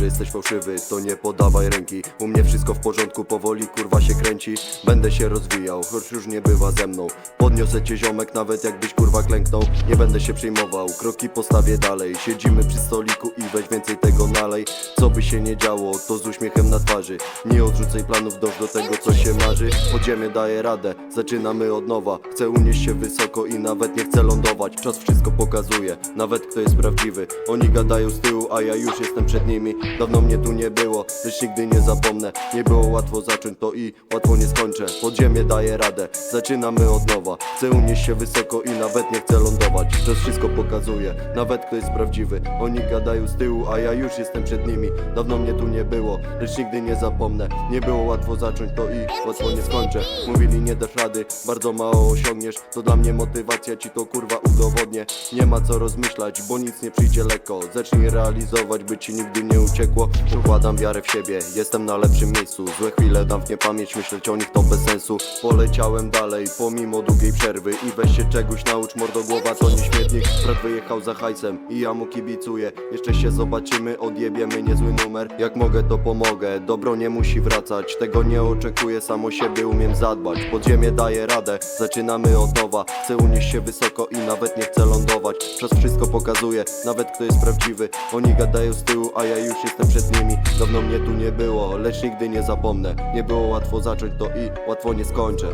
że jesteś fałszywy, to nie podawaj ręki. U mnie wszystko w porządku, powoli kurwa się kręci. Będę się rozwijał, choć już nie bywa ze mną. Podniosę cię ziomek, nawet jakbyś kurwa klęknął. Nie będę się przejmował, kroki postawię dalej. Siedzimy przy stoliku i weź więcej tego nalej. Co by się nie działo, to z uśmiechem na twarzy. Nie odrzucaj planów, dąż do tego co się marzy. Podziemie daje radę, zaczynamy od nowa. Chcę unieść się wysoko i nawet nie chcę lądować. Czas wszystko pokazuje, nawet kto jest prawdziwy. Oni gadają z tyłu, a ja już jestem przed nimi Dawno mnie tu nie było, lecz nigdy nie zapomnę. Nie było łatwo zacząć to i łatwo nie skończę. Podziemie daje radę, zaczynamy od nowa. Chcę unieść się wysoko i nawet nie chcę lądować. Czas wszystko pokazuje, nawet kto jest prawdziwy. Oni gadają z tyłu, a ja już jestem przed nimi. Dawno mnie tu nie było, lecz nigdy nie zapomnę. Nie było łatwo zacząć to i łatwo nie skończę. Mówili nie dasz rady, bardzo mało osiągniesz. To dla mnie motywacja, ci to kurwa udowodnię. Nie ma co rozmyślać, bo nic nie przyjdzie lekko. Zacznij realizować, by ci nigdy nie uciekło Układam wiarę w siebie, jestem na lepszym miejscu Złe chwile dam w niepamięć, myśleć o nich to bez sensu. Poleciałem dalej, pomimo długiej przerwy. I weź się czegoś naucz, mordogłowa to nie śmietnik Brat wyjechał za hajsem i ja mu kibicuję. Jeszcze się zobaczymy, odjebiemy niezły numer. Jak mogę to pomogę, dobro nie musi wracać. Tego nie oczekuję, sam o siebie umiem zadbać. Podziemie daje radę, zaczynamy od nowa. Chcę unieść się wysoko i nawet nie chcę lądować. Czas wszystko pokazuje, nawet kto jest prawdziwy. Oni gadają z tyłu, a ja już jestem przed nimi. Dawno mnie tu nie było, lecz nigdy nie zapomnę. Nie było łatwo zacząć to i łatwo nie skończę